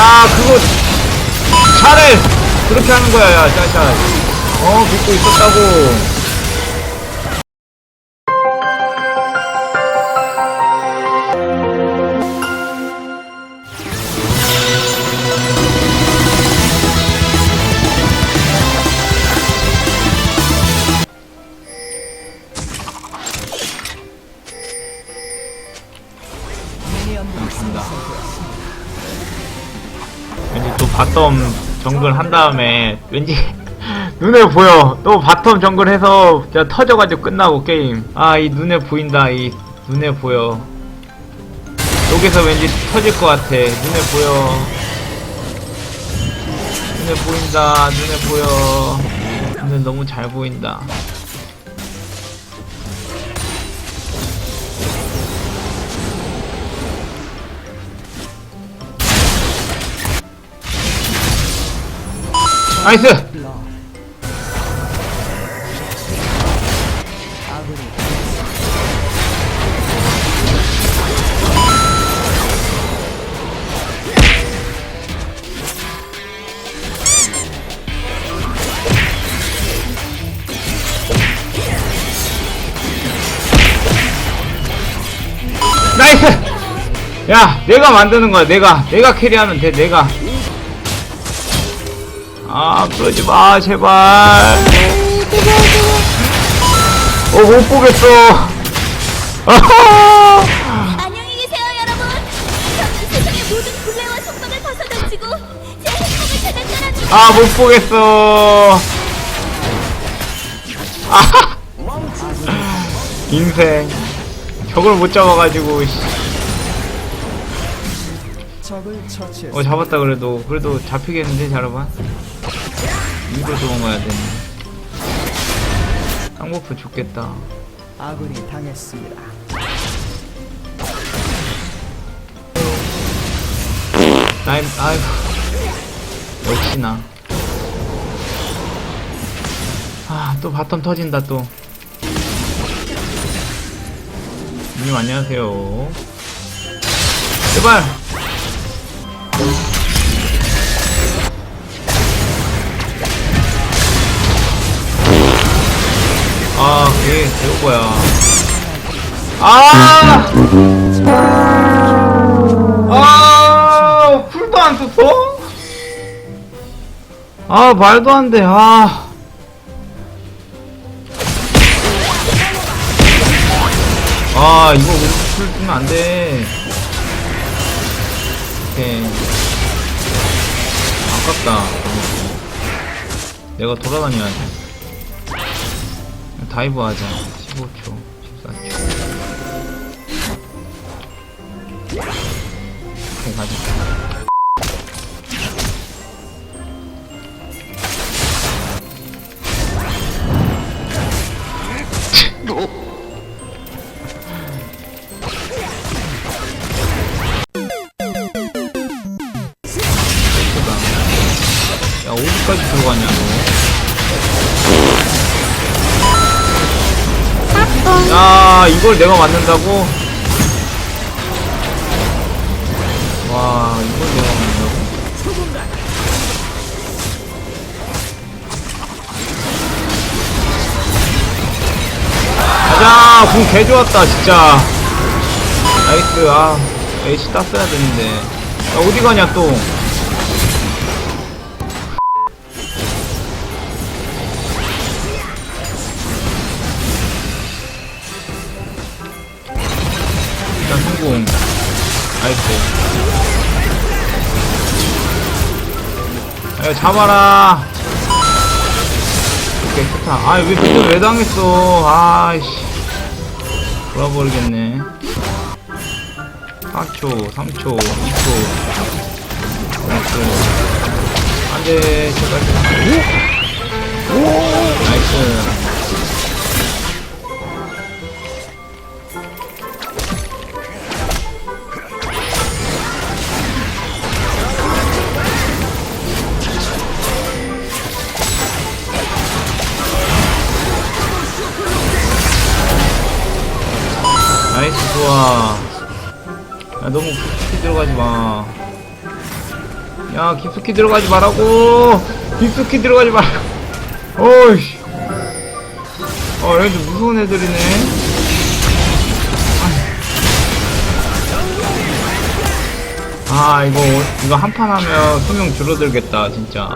야 그거 잘해 그렇게 하는 거야 야 샤샤 어 믿고 있었다고 바텀 정글 한 다음에 왠지 눈에 보여. 또 바텀 정글 해서 진짜 터져가지고 끝나고 게임. 아 이 눈에 보인다. 이 눈에 보여. 여기서 왠지 터질 것 같아. 눈에 보여. 눈에 보인다. 눈에 보여. 눈에 너무 잘 보인다. 나이스! 나이스! 야, 내가 만드는 거야, 내가. 내가 캐리하면 돼, 내가. 아, 그러지 마, 제발. 어, 못 보겠어. 아하! 안녕히 계세요, 여러분. 저는 세상의 모든 굴레와 속박을 벗어던지고 제 행복을 찾아 떠납니다. 아, 못 보겠어. 아하! 인생. 저걸 못 잡아가지고, 씨. 적을. 어, 잡았다, 그래도. 그래도 잡히겠는데, 자르반? 이거 도망가야 되네. 쌍버프 죽겠다. 아군이 당했습니다. 나이, 아이고. 역시나. 아, 또 바텀 터진다, 또. 님, 안녕하세요. 제발! 아, 그게 배우거야. 아! 아, 풀도 안 썼어? 아, 말도 안 돼, 아. 아, 이거 우리 풀 쓰면 안 돼. 오케이. 아깝다. 내가 돌아다녀야 돼. 다이브 하자. 15초, 14초. 오케이, 가자. 예 이걸 내가 맞는다고? 와, 이걸 내가 맞는다고? 가자! 궁 개 좋았다, 진짜. 나이스, 아. H 땄어야 되는데. 야, 어디 가냐, 또. 야, 잡아라. 오케이, 좋다. 아, 왜, 또왜 당했어. 아이씨. 돌아버리겠네. 4초, 3초, 2초. 나이스. 안 돼, 제발. 나이스. 야, 너무 깊이 들어가지 마. 야 깊숙이 들어가지 말라고. 깊숙이 들어가지 말라고 어이씨. 어 얘들 무서운 애들이네. 아 이거 이거 한 판 하면 수명 줄어들겠다 진짜.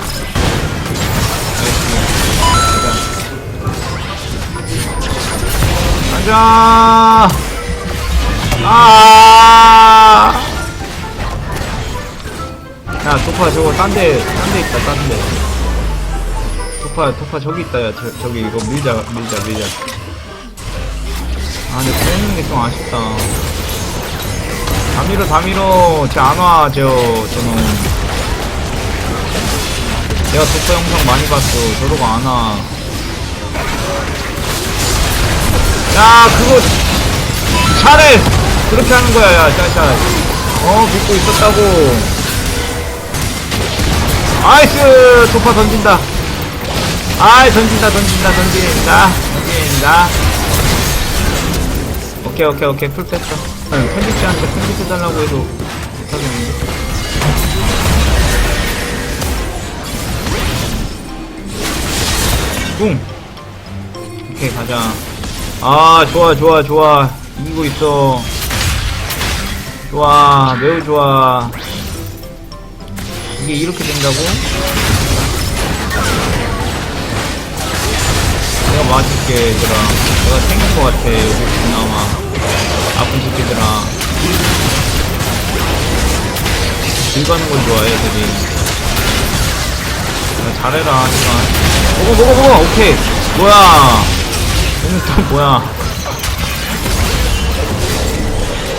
가자 아 야, 도파 저거 딴 데, 딴 데 있다, 딴 데. 도파, 도파 저기 있다, 야, 저, 저기 이거 밀자, 밀자, 밀자. 아, 근데 빼는 게 좀 아쉽다. 다 밀어, 다 밀어. 쟤 안 와, 저, 저놈. 내가 도파 영상 많이 봤어. 저러고 안 와. 야, 그거, 잘해! 그렇게 하는 거야, 야, 짤짤. 어, 믿고 있었다고. 아이스 도파 던진다. 아이 던진다 던진다 던진다. 던진다. 오케이 오케이 오케이. 풀 뺐어. 아니, 편집자한테 편집해달라고 해도 못하겠는데. 뿡 오케이 가자. 아 좋아 좋아 좋아. 이기고 있어 좋아 매우 좋아. 이게 이렇게 된다고? 내가 맞을게 얘들아. 내가 생긴 것 같아 여기 그나마. 아픈 새끼들아. 길 가는 걸 좋아해 애들이. 야, 잘해라 하지만. 먹어 먹어 먹어 오케이. 뭐야? 오늘 또 뭐야?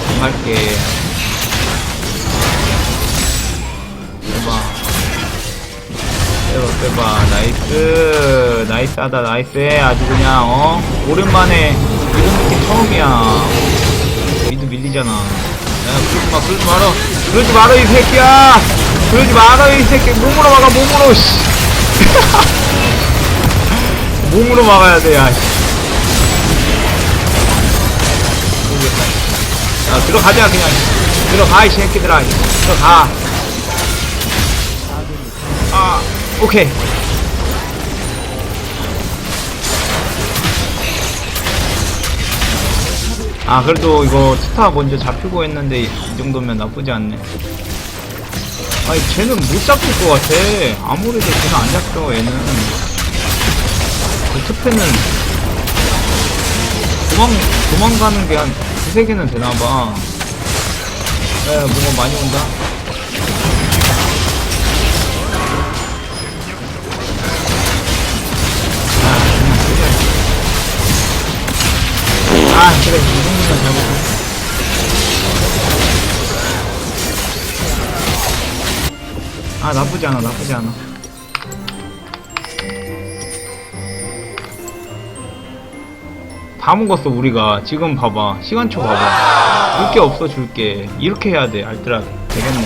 안 갈게 빼봐 빼봐 나이스. 나이스하다 나이스해 아주 그냥 어? 오랜만에 이런 느낌 처음이야. 미드 밀리잖아. 야 그러지 마 그러지 마라 그러지 마라 이 새끼야. 그러지 마라 이 새끼. 몸으로 막아 몸으로 씨. 몸으로 막아야 돼야 야 들어가자 그냥. 들어가 이 새끼들아. 들어가 오케이. 아, 그래도 이거 스타 먼저 잡히고 했는데 이 정도면 나쁘지 않네. 아니, 쟤는 못 잡힐 것 같아. 아무래도 쟤는 안 잡혀, 얘는. 그 투패는 도망, 도망가는 게 한 두세 개는 되나봐. 에, 뭐가 많이 온다. 아, 그래, 이 정도면 잘못했어. 아, 나쁘지 않아, 나쁘지 않아. 다 먹었어, 우리가. 지금 봐봐. 시간초 봐봐. 줄 게 없어, 줄게. 이렇게 해야 돼, 알뜰하게. 되겠네.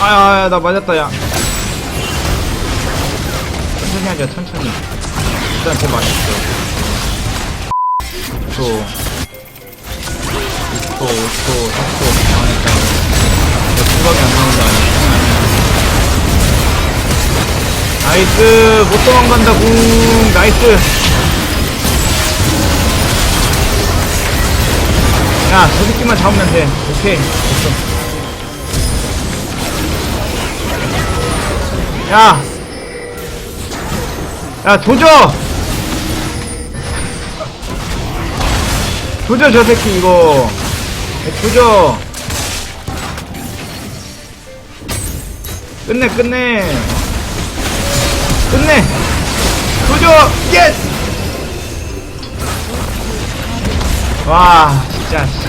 아야, 야, 나 맞았다, 야. 하자, 천천히. 일단 쟤 맞았어. 6초. 6초, 5초, 4초. 망했다. 내 공각이 안 나온 거 아니야? 나이스! 못 도망간다, 궁! 나이스! 야, 저 새끼만 잡으면 돼. 오케이. 됐어. 야! 야, 조져! 조져, 저 새끼, 이거. 야, 조져! 끝내, 끝내! 끝내! 조져! 예스! 와, 진짜, 씨.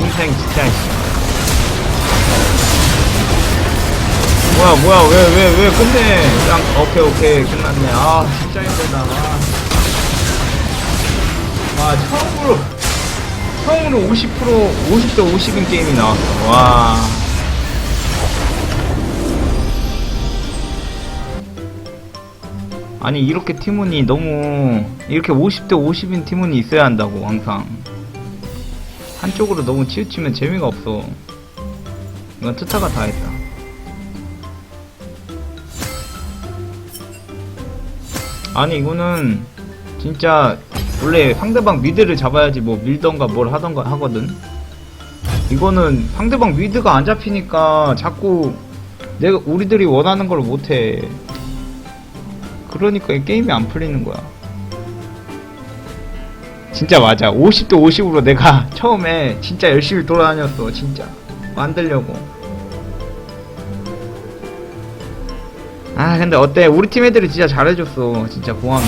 인생 진짜, 뭐야 뭐야 왜 왜 왜 끝내? 짱 오케이 오케이 끝났네. 아 진짜 힘들다 와, 와 처음으로 처음으로 50% 50대 50인 게임이 나왔어. 와. 아니 이렇게 팀원이 너무 이렇게 50대 50인 팀원이 있어야 한다고 항상. 한쪽으로 너무 치우치면 재미가 없어. 이건 트타가 다 했다 아니 이거는 진짜 원래 상대방 미드를 잡아야지 뭐 밀던가 뭘 하던가 하거든. 이거는 상대방 미드가 안 잡히니까 자꾸 내가 우리들이 원하는 걸 못해. 그러니까 이 게임이 안 풀리는 거야. 진짜 맞아. 50대 50으로 내가 처음에 진짜 열심히 돌아다녔어 진짜. 만들려고 아 근데 어때? 우리 팀 애들이 진짜 잘해줬어. 진짜 고마워